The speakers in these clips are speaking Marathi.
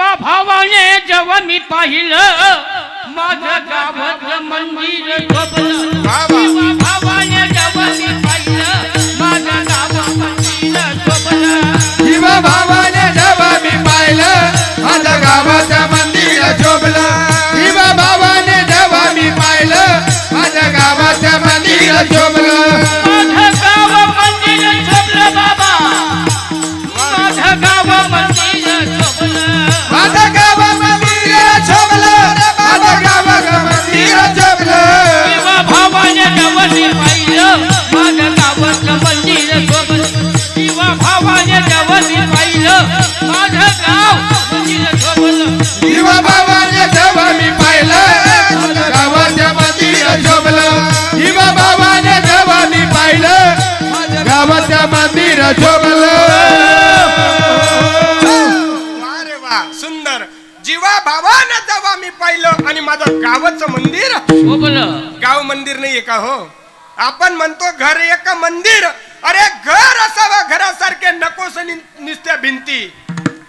जीवा भावाने जेव्हा मी पाहिलं माझं गावातलं मंदिर शोभलं बाबा. जीवा भावाने जेव्हा मी पाहिलं माझं गावात मंदिर शोभलं जीवा भावाने जेव्हा मी पाहिलं माझ्या गावाचं मंदिर शोभलं जीवा भावाने जेव्हा मी पाहिलं माझ्या गावाचं मंदिर शोभलं पाहिलं. माझं गाव मी पाहिलं. मी पाहिलं. शोभलं वा सुंदर. जीवा भावानं जेव्हा मी पाहिलं आणि माझं गावाचं मंदिर शोभलं गाव मंदिर नाहीये का हो? आपण म्हणतो घर एक मंदिर. अरे घर असावं घरासारखे नकोस नि- नुसत्या भिंती.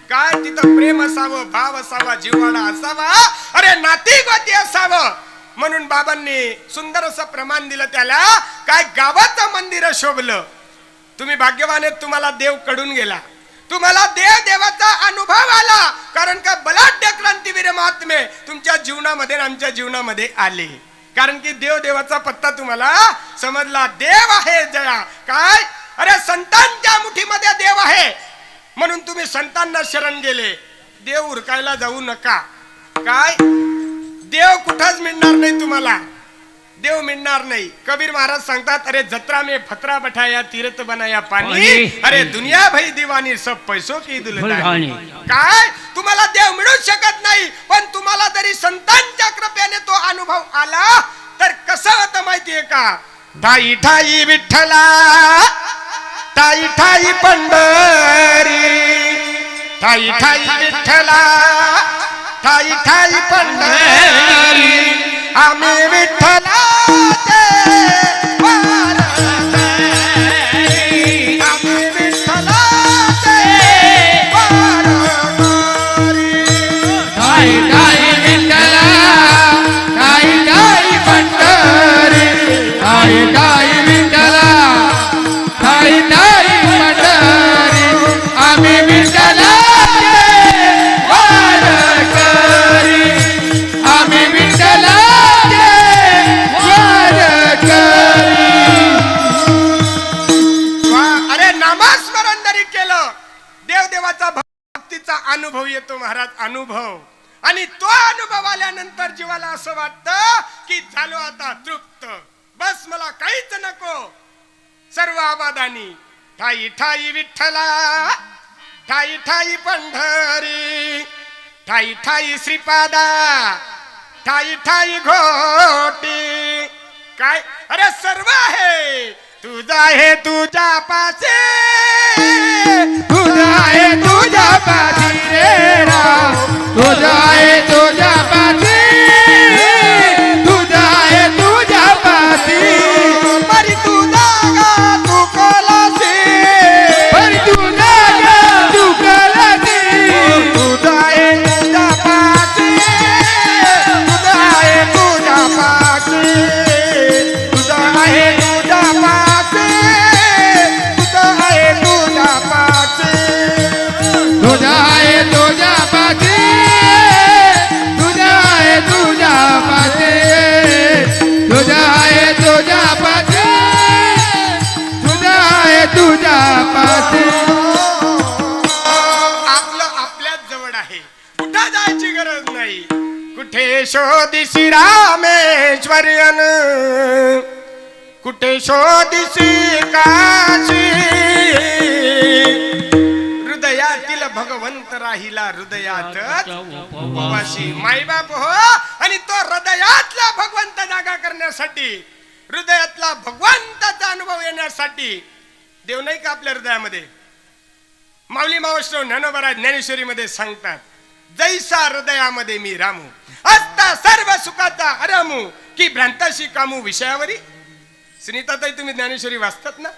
काय तिथं प्रेम असावं भाव असावा जिव्हाळा असावा. अरे नाती गोती असावं. म्हणून बाबांनी सुंदर असं प्रमाण दिलं त्याला. काय गावाचं मंदिर शोभलं. तुम्ही भाग्यवान तुम्हाला देवकडून गेला. तुम्हाला देव देवाचा अनुभव आला. कारण का बलाढ्य क्रांतीवीर महात्मे तुमच्या जीवनामध्ये आमच्या जीवनामध्ये आले. कारण की देव देवाचा पत्ता तुम्हाला समजला. देव आहे जया. काय? अरे संतांच्या मुठीमध्ये देव आहे. म्हणून तुम्ही संतांना शरण गेले. देव उरकायला जाऊ नका. काय? देव कुठंच मिळणार नाही तुम्हाला. देव मिळणार नाही. कबीर महाराज सांगतात अरे जत्रा में फतरा बठाया तीर्थ बनाया पाणी. अरे दुनिया भई दिवानी सब पैसो की दुलदानी दुलदानी. काय? तुम्हाला देव मिळूच शकत नाही पण तुम्हाला जरी संतांच्या कृपेने तो अनुभव आला तर कसं होतं माहितीये का? ठाई ठाई विठ्ठला ठाई ठाई पंढरी ठाई ठाई विठ्ठला ठाई ठाई पंढरी आम्ही विठ्ठला ठाई ठाई विठ्ठला ठाई ठाई पंढरी ठाई ठाई श्रीपादा ठाई ठाई घोटी. काय? अरे सर्व आहे. तुझा आहे तुझ्या पासे. तुझा आहे तुझ्या पाठी रे राम. तुझा आहे तुझ्या पाचे शोधिसी रामेश्वरन कुठे शोधिसी काशी? हृदयातील भगवंत राहिला हृदयात उपवासी माईबाप हो आणि तो हृदयातला भगवंत जागा करण्यासाठी हृदयातला भगवंताचा अनुभव येण्यासाठी देव नाही का आपल्या हृदयामध्ये? माऊली मावश्रव ज्ञानोबरा ज्ञानेश्वरी मध्ये सांगतात जैसा हृदयामध्ये मी रामू असता सर्व सुखाचा अरामू की भ्रांताशी कामू विषयावरी. सुनीताताई तुम्ही ज्ञानेश्वरी वाचतात ना?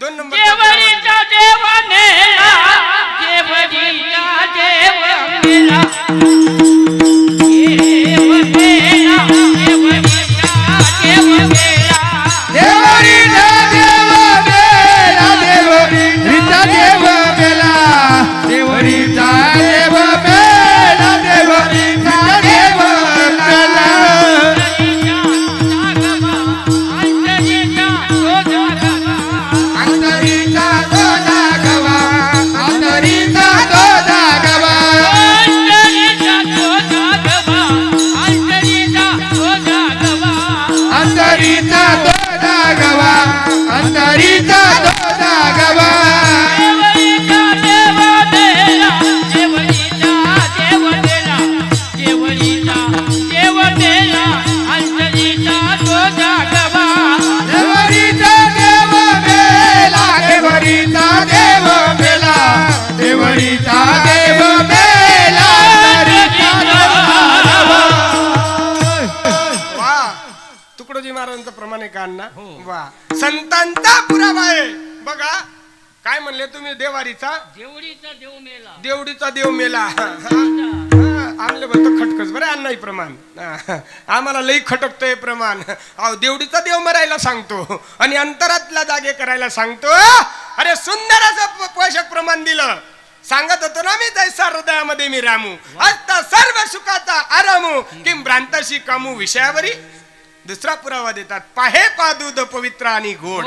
दोन नंबर देवरीचा देव नेला देवरीचा देव नेला प्रमाण का अण्णा? वा. संतांचा पुरावा आहे. बघा काय म्हणले तुम्ही देवारीचा? देवडीचा देव मेला देवडीचा देव मेला आमले म्हणतो खटकच. बरं अन्नाही प्रमाण. हा, आम्हाला लई खटकतोय प्रमाण. अहो देवडीचा देव मरायला सांगतो आणि अंतरातला जागे करायला सांगतो. अरे सुंदर असं प- पोषक प्रमाण दिलं. सांगत होतो ना मी जैसा हृदयामध्ये मी रामू. असता सर्व सुखाचा आरामू. किम भ्रांताशी कामू विषयावरी. दुसरा पुरावा देतात पाहे पादूद पवित्र आणि गोड.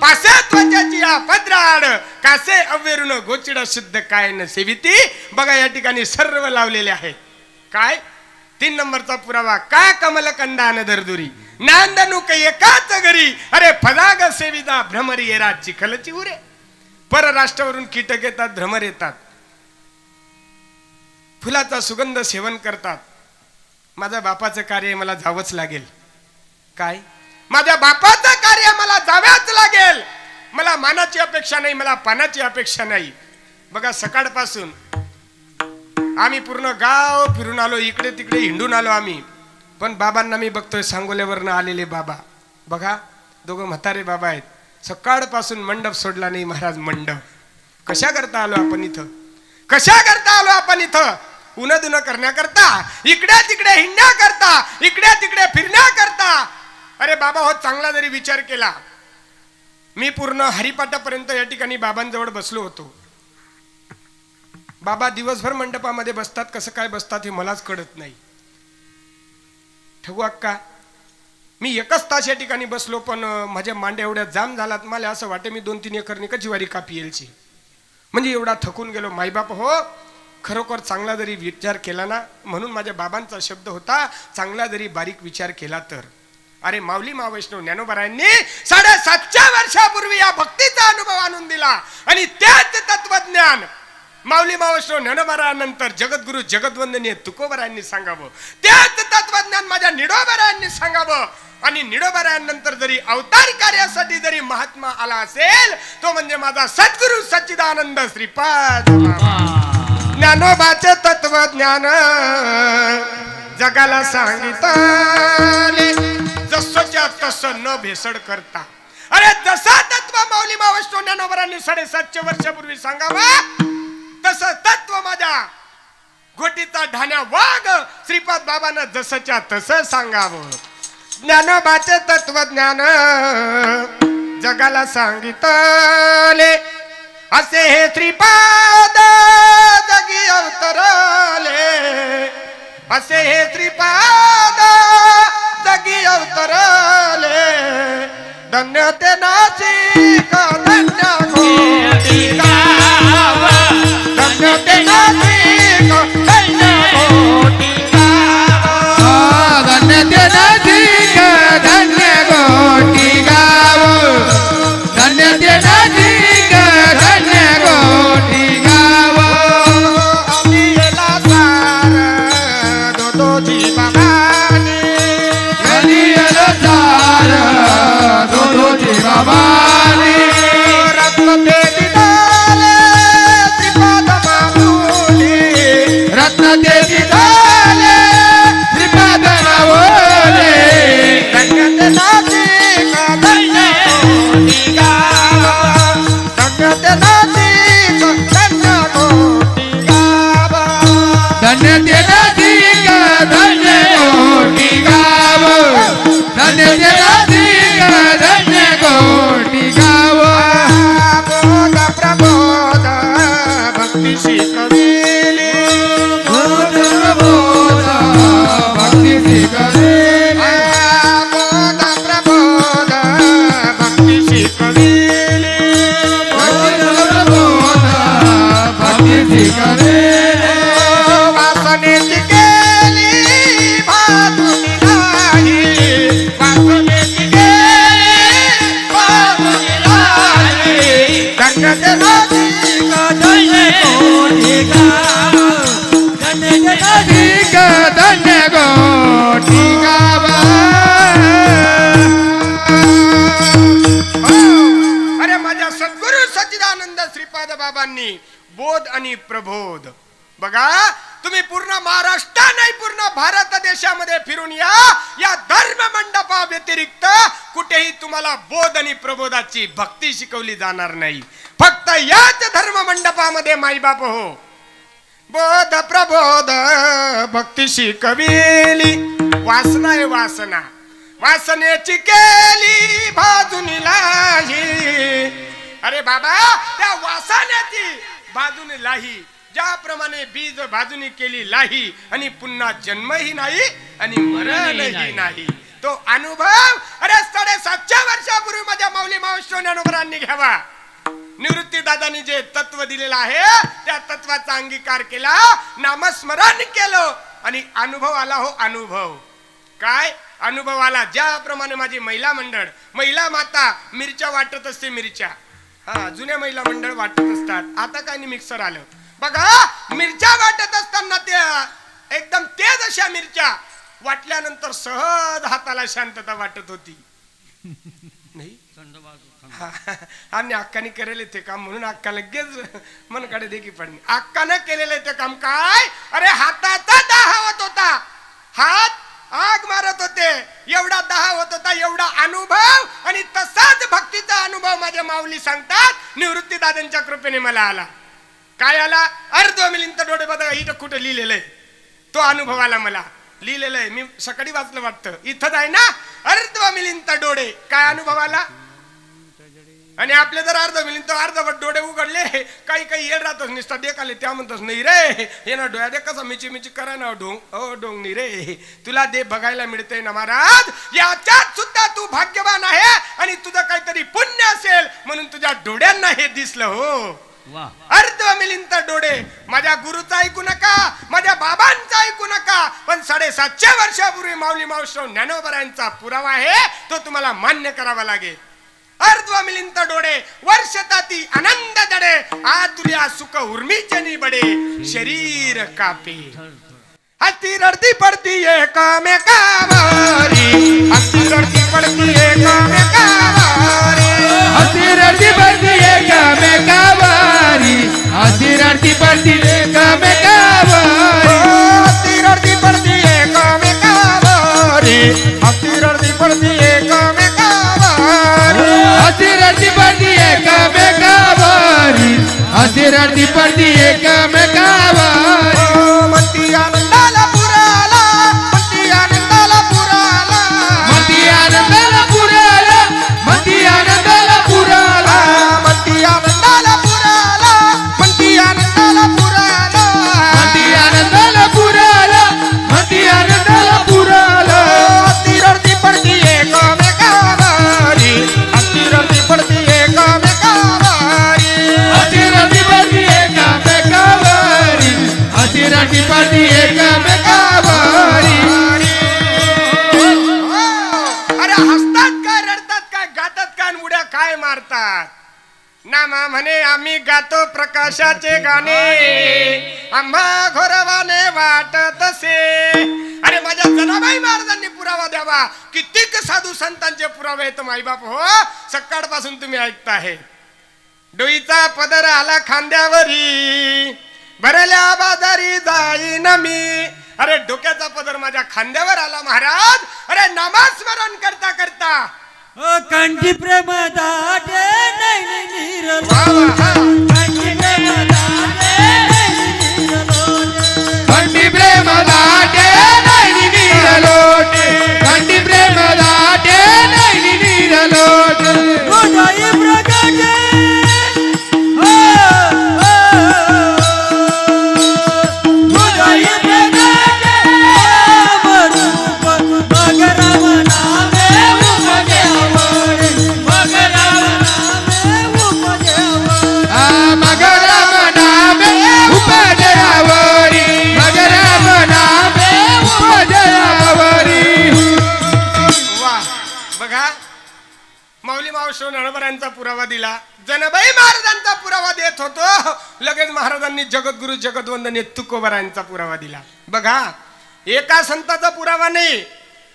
पासे त्वचाची पद्राड कासे अवेरून गोचिड शुद्ध काय न सेविती बघा या ठिकाणी सर्व लावलेले आहेत काय? तीन नंबरचा पुरावा का कमल कंदान दरदुरी नांदनुक एकाच घरी अरे फदाग सेविता भ्रमरी येरा चिखलची उरे. परराष्ट्रावरून कीटक येतात भ्रमर येतात. फुलाचा सुगंध सेवन करतात. माझ्या बापाचं कार्य मला जावंच लागेल. काय? माझ्या बापाचं कार्य मला जाव्याच लागेल. मला मानाची अपेक्षा नाही मला पानाची अपेक्षा नाही. बघा सकाळपासून आम्ही पूर्ण गाव फिरून आलो इकडे तिकडे हिंडून आलो आम्ही. पण बाबांना मी बघतोय सांगोल्यावरनं आलेले बाबा. बघा दोघं म्हातारे बाबा आहेत. सकाळपासून मंडप सोडला नाही महाराज मंडप. कशा करता आलो आपण इथं? कशा करता आलो आपण इथं? उन दुन करण्याकरता इकडे तिकडे हिंडण्याकरता इकडे तिकडे फिरण्याकरता. अरे बाबा हो चांगला जरी विचार केला मी पूर्ण हरिपाटापर्यंत या ठिकाणी बाबांजवळ बसलो होतो. बाबा दिवसभर मंडपामध्ये बसतात कसं काय बसतात हे मलाच कळत नाही. ठगू अक्का मी एकच तास या ठिकाणी बसलो पण माझ्या मांड्या एवढ्या जाम झालात मला असं वाटे मी दोन तीन एकरनी का जिवारी कापी येईलची. म्हणजे एवढा थकून गेलो माईबाप हो खरोखर चांगला जरी विचार केला ना म्हणून माझ्या बाबांचा शब्द होता चांगला जरी बारीक विचार केला तर. अरे माऊली महावैष्णव ज्ञानोबरायांनी साडेसातशे वर्षापूर्वी या भक्तीचा अनुभव आणून दिला. आणि त्याच तत्वज्ञान माऊली महावैष्णव ज्ञानोबरानंतर जगद्गुरु जगद्वंदनीय तुकोबरायांनी सांगावं. त्याच तत्वज्ञान माझ्या निडोबरायांनी सांगावं. आणि निडोबरायांनंतर जरी अवतार कार्यासाठी जरी महात्मा आला असेल तो म्हणजे माझा सद्गुरु सच्चिदानंद श्रीपाद बाबा. ज्ञानोबाचे तत्वज्ञान जगाला सांगितले. जसच्या तस न भेसड करता. अरे जसा तत्व माऊली मावष्टो ज्ञानोबरांनी साडेसातशे वर्षापूर्वी सांगावा तस तत्व माझ्या घोटीचा ढाण्या वाघ श्रीपाद बाबानं जसच्या तस सांगावं. ज्ञानोबाचे तत्वज्ञान जगाला सांगितले. असे हे श्रीपाद जगी अवतरले. असे हे श्रीपाद जगी अवतरले. धन्य ते नाशिक धन्य घोटिका धन्य ते धन्य बोध आणि प्रबोध. बघा तुम्ही पूर्ण महाराष्ट्र नाही पूर्ण भारत देशामध्ये फिरून या. या धर्म मंडपा व्यतिरिक्त कुठेही तुम्हाला बोध आणि प्रबोधाची भक्ती शिकवली जाणार नाही. फक्त याच धर्म मंडपामध्ये माईबाप हो. बोध प्रबोध भक्ती शिकविली. वासना आहे वासना. वासनेची केली भाजून लाही अरे बाबा त्या वासनेची बाजूने लाही. ज्याप्रमाणे बीज बाजूने केली लाही आणि पुन्हा जन्मही नाही आणि मरणही नाही. तो अनुभव अरे साडेसातशे वर्षापूर्वी माझ्या माऊली मावशी ज्ञानोबरांनी घ्यावा. निवृत्ती दादानी जे तत्व दिलेलं आहे त्या तत्वाचा अंगीकार केला नामस्मरण केलं आणि अनुभव आला हो अनुभव. काय? अनुभव आला ज्याप्रमाणे माझी महिला मंडळ महिला माता मिरच्या वाटत असते मिरच्या. हा जुन्या महिला मंडळ वाटत असतात. आता काय मिक्सर आलं. बघा मिरच्या वाटत असताना त्या एकदम तेज अशा मिरच्या वाटल्यानंतर सहज हाताला शांतता वाटत होती. नाही? आम्ही आणि अक्काने केलेले ते काम म्हणून अक्का लगेच मनकडे देखी पडणे अक्कानं केलेलं ते काम काय? अरे हाताचा दाह होता. हात आग मारत होते. एवढा दहा होत होता एवढा अनुभव. आणि तसाच भक्तीचा अनुभव माझ्या माऊली सांगतात. निवृत्ती दादांच्या कृपेने मला आला. काय आला? अर्ध मिलिंत डोळे बघा इथं कुठं लिहिलेलं आहे? तो अनुभव आला मला. लिहिलेलं आहे. मी सकाळी वाचलं वाटतं. इथंच आहे ना? अर्ध मिलिंत डोळे. काय अनुभव आला? आणि आपले जर अर्ध मिलिंत तर अर्धवट डोळे उघडले. काही काही येड राहतच नुसता देखाले त्या म्हणतोस नाही रे. हे ना डोळ्या दे कसा मिची मिची करा ना डोंग. ओ रे. तुला दे बघायला मिळते ना महाराज. याच्यात सुद्धा तू भाग्यवान आहे आणि तुझं काहीतरी पुण्य असेल म्हणून तुझ्या डोळ्यांना हे दिसलं हो. अर्ध मिलिंत डोळे. माझ्या गुरुचा ऐकू नका माझ्या बाबांचा ऐकू नका पण साडेसातशे वर्षापूर्वी माऊली मावश्रव ज्ञानोबरायांचा पुरावा आहे तो तुम्हाला मान्य करावा लागेल. ಅರ್ಧ ಮಿಲಿಂತ ಡೋಡೆ, ವರ್ಷ ತಾತಿ ಅನಂದ ದಡೆ, ಆತುರ್ಯ, ಸುಖ ಉರ್ಮಿ ಜನಿ ಬಡೆ ಶರೀರ ಕಾಪಿ. ಹತ್ತಿರಡ್ತಿ ಪಡ್ತಿ ಏಕಾಮೆ ಕಾವಾರಿ. ಹತ್ತಿರಡ್ತಿ ಪಡ್ತಿ ಏಕಾಮೆ ಕಾವಾರಿ. ಹತ್ತಿರಡ್ತಿ ಪಡ್ತಿ ಏಕಾಮೆ ಕಾವಾರಿ. ಹತ್ತಿರಡ್ತಿ ಪಡ್ತಿ ಏಕಾಮೆ ಕಾವಾರಿ. ಹತ್ತಿರಡ್ತಿ ಪಡ್ತಿ ಏಕಾಮೆ ಕಾವಾರಿ. ಹತ್ತಿರ हसिरती पडती एकमेकावारी हसिरती पडती एकमेकावारी म्हणती पाठी पाठी एकमेकावारी अरे हसतात काय रडतात काय गातात काय उड्या काय मारतात? नामा म्हणे आम्ही गातो प्रकाशाचे गाणे. आम्हा घोरवाने वाटत असे. अरे माझ्या जनाबाई महाराजांनी पुरावा द्यावा. कितीक साधू संतांचे पुरावे आहेत माईबाप हो? सकाळपासून तुम्ही ऐकताहे डोईचा पदर आला खांद्यावरी. भरल्या बाजारी जाईन मी. अरे डोक्याचा पदर माझ्या खांद्यावर आला महाराज. अरे नामस्मरण करता करता ओ कंठी प्रेम दाटे नैनी नीर बघा. माऊली मावशिव नळबरांचा पुरावा दिला. जनबाई महाराजांचा पुरावा देत होतो. लगेच महाराजांनी जगद्गुरु जगदवंदने तुकोबरांचा पुरावा दिला. बघा. एका संताचा पुरावा नाही.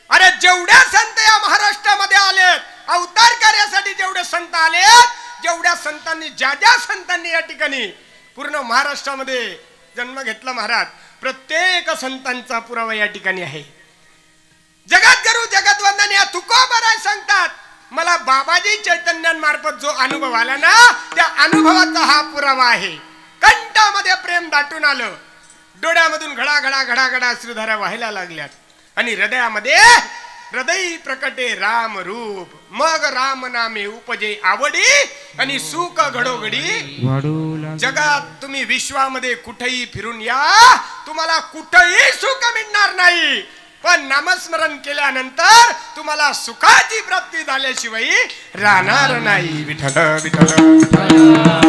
अरे जेवढ्या संत या महाराष्ट्रामध्ये आलेत अवतार कार्यासाठी जेवढे संत आलेत जेवढ्या संतांनी ज्या ज्या संतांनी या ठिकाणी पूर्ण महाराष्ट्रामध्ये जन्म घेतला महाराज प्रत्येक संतांचा पुरावा या ठिकाणी आहे. जगद्गुरु जगदवंदन या तुकोबराय सांगतात मला बाबाजी चैतन्यांमार्फत जो अनुभव आला ना त्या अनुभवाचा हा पुरावा आहे. कंठामध्ये प्रेम दाटून आलं. डोळ्यामधून घडा घडा घडा घडा अश्रुधारा व्हायला लागल्यात. आणि हृदयामध्ये हृदय प्रकटे राम रूप. मग राम नामे उपजे आवडी आणि सुख घडोघडी. जगात तुम्ही विश्वामध्ये कुठेही फिरून या तुम्हाला कुठेही सुख मिळणार नाही. पण नामस्मरण केल्यानंतर तुम्हाला सुखाची प्राप्ती झाल्याशिवाय राहणार नाही. विठ्ठल विठ्ठल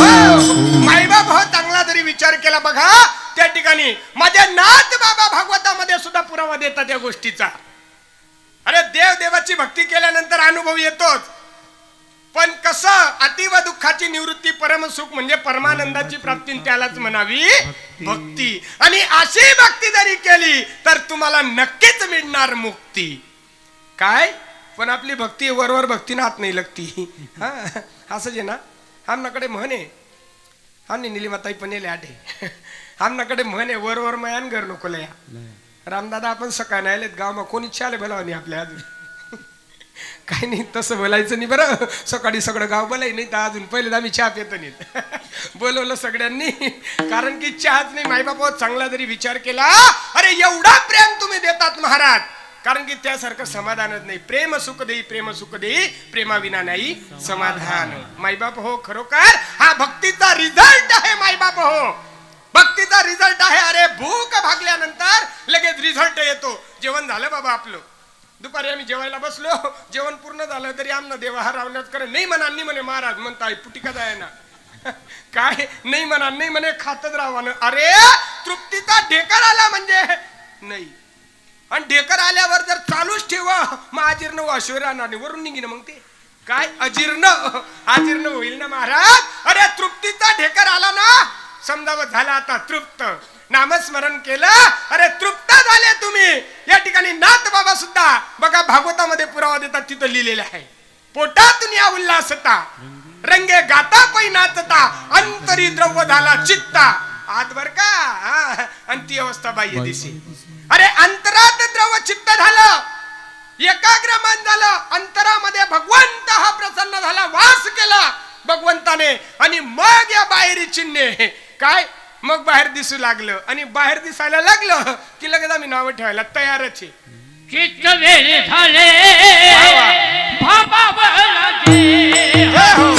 हो, माईबाप हो चांगला जरी विचार केला बघा त्या ठिकाणी माझ्या नाथ बाबा भागवतामध्ये सुद्धा पुरावा देतात या गोष्टीचा. अरे देव देवाची भक्ती केल्यानंतर अनुभव येतोच. पण कसं अतीव दुःखाची निवृत्ती परमसुख म्हणजे परमानंदाची प्राप्ती त्यालाच म्हणावी भक्ती. आणि अशी भक्ती जरी केली तर तुम्हाला नक्कीच मिळणार मुक्ती. काय? पण आपली भक्ती वरवर भक्तीनं हात नाही लागती. हा? असंच आहे ना? आमनाकडे म्हण आहे. आमनी निलिमाताई पण येले आठे. आमनाकडे म्हण आहे वरवर मयान घर नको लया. रामदादा आपण सकाळी नाही आलेत गावात कोणी चाले भला नाही आपल्या अजून? काही नाही तसं बोलायचं नाही बरं. सकाळी सगळं गाव बोलाय नाही तर अजून पहिले आम्ही चहा पितो नाही. बोलवलं सगळ्यांनी. कारण की चहाच नाही मायबाप चांगला जरी विचार केला अरे एवढा प्रेम तुम्ही देतात महाराज. कारण की त्यासारखं समाधानच नाही. प्रेम सुख देई प्रेम सुख देई प्रेमाविना नाही समाधान. मायबाप हो खरोखर हा भक्तीचा रिझल्ट आहे मायबाप हो. भक्तीचा रिझल्ट आहे. अरे भूक भागल्यानंतर लगेच रिझल्ट येतो. जेवण झालं बाबा आपलं. दुपारी आम्ही जेवायला बसलो. जेवण पूर्ण झालं तरी आमनं देवा हा करे. नाही म्हणा नाही म्हणे महाराज म्हणताय पुटिका जाय ना काय? नाही म्हणा नाही म्हणे खातच राहावं अरे तृप्तीचा ढेकर आला म्हणजे. नाही. आणि ढेकर आल्यावर जर चालूच ठेव. मग अजीर्ण वाशिवर राहणार नाही. वरून निघीन मग ते. काय? अजीर्ण अजीर्ण होईल ना महाराज? अरे तृप्तीचा ढेकर आला ना? समजावत झाला आता तृप्त. नामस्मरण केलं अरे तृप्त झाले तुम्ही. या ठिकाणी नाथ बाबा सुद्धा बघा भागवतामध्ये पुरावा देतात तिथं लिहिलेलं आहे. पोटातून या उल्हासता रंगे गाता पै नाचता अंतरी द्रव्य झाला चित्ता. आत बर का? अंती आणि ती अवस्था बाह्य दिसी अरे अंतरात द्रव चित्त झालं. एकाग्र मन झालं. अंतरामध्ये भगवंत हा प्रसन्न झाला वास केला भगवंताने. आणि मग या बाहेरी चिन्हे. काय? मग बाहेर दिसू लागलं. आणि बाहेर दिसायला लागलं की लगेच आम्ही नावं ठेवायला तयारच आहे. वेळे झाले. हे हो.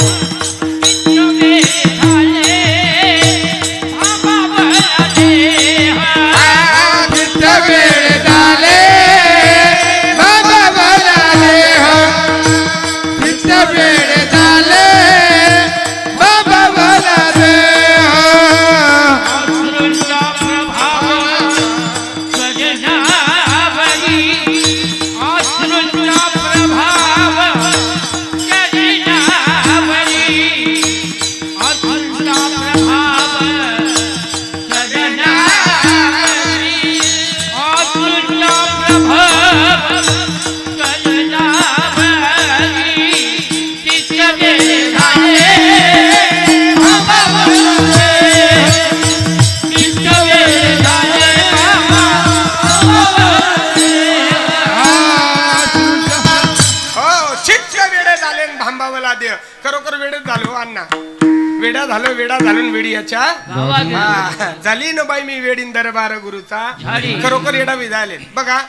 वेडा झालो वेडा झालो वेडी याच्या हा, झाली ना बाई मी वेडीन दरबार गुरुचा. झाली. खरोखर येडा झाले बघा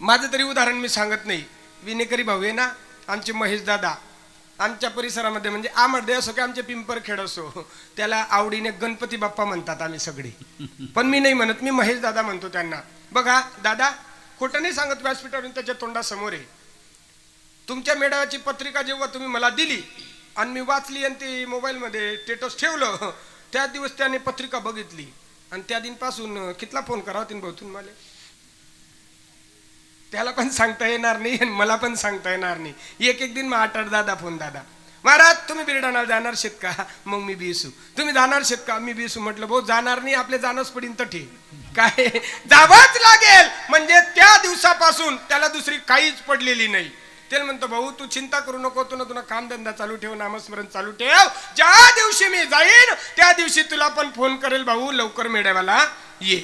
माझं तरी उदाहरण मी सांगत नाही. विनेकरी भाऊ आहे ना आमचे महेश दादा. आमच्या परिसरामध्ये म्हणजे आमडदे असो की आमचे पिंपरखेड असो त्याला आवडीने गणपती बाप्पा म्हणतात आम्ही सगळे. पण मी नाही म्हणत मी महेश दादा म्हणतो त्यांना. बघा दादा खोटं नाही सांगत व्यासपीठावरून त्याच्या तोंडासमोर आहे. तुमच्या मेळाव्याची पत्रिका जेव्हा तुम्ही मला दिली आणि मी वाचली आणि ती मोबाईलमध्ये स्टेटस ठेवलं. त्या दिवस त्याने पत्रिका बघितली. आणि त्या दिनपासून कितला फोन करावा तीन भाऊ मला? त्याला पण सांगता येणार नाही आणि मला पण सांगता येणार नाही. एक एक दिन मग आठ आठ दादा फोन दादा. महाराज तुम्ही बिरडाणार जाणार शेत का? मग मी बिसू तुम्ही जाणार शेत का? मी बिसू म्हटलं भाऊ जाणार नाही आपले जाणंच पडीन तर ठीक. काय? जावंच लागेल. म्हणजे त्या दिवसापासून त्याला दुसरी काहीच पडलेली नाही. त्याला म्हणतो भाऊ तू चिंता करू नको तू ना तुला कामधंदा चालू ठेव नामस्मरण चालू ठेव. ज्या दिवशी मी जाईन त्या दिवशी तुला पण फोन करेल भाऊ लवकर मेळाव्याला ये.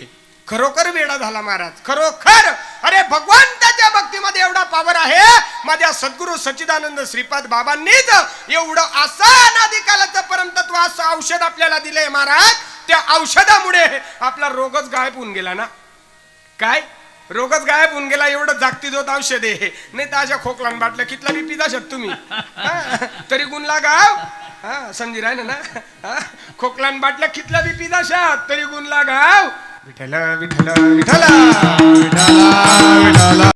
खरोखर वेडा झाला महाराज खरोखर. अरे भगवंताच्या भक्तीमध्ये एवढा पावर आहे. माझ्या सद्गुरू सच्चिदानंद श्रीपाद बाबांनीच एवढं असं अनादिकालाचं परमतत्व असं औषध आपल्याला दिलंय महाराज. त्या औषधामुळे आपला रोगच गायब होऊन गेला ना. काय? रोगच गायब होऊन गेला एवढं जागती जोत औषध. आहे नाही तर अशा खोकलान बाटल्या कितला बी पिता शकत तुम्ही? हा, तरी गुण लागाव. हा समजी राय ना हा, खोकलान बाटल्या कितला बी पिता शकत तरी गुण लागाव. विठ्ठल विठ्ठल विठ्ठल विठाला विठाला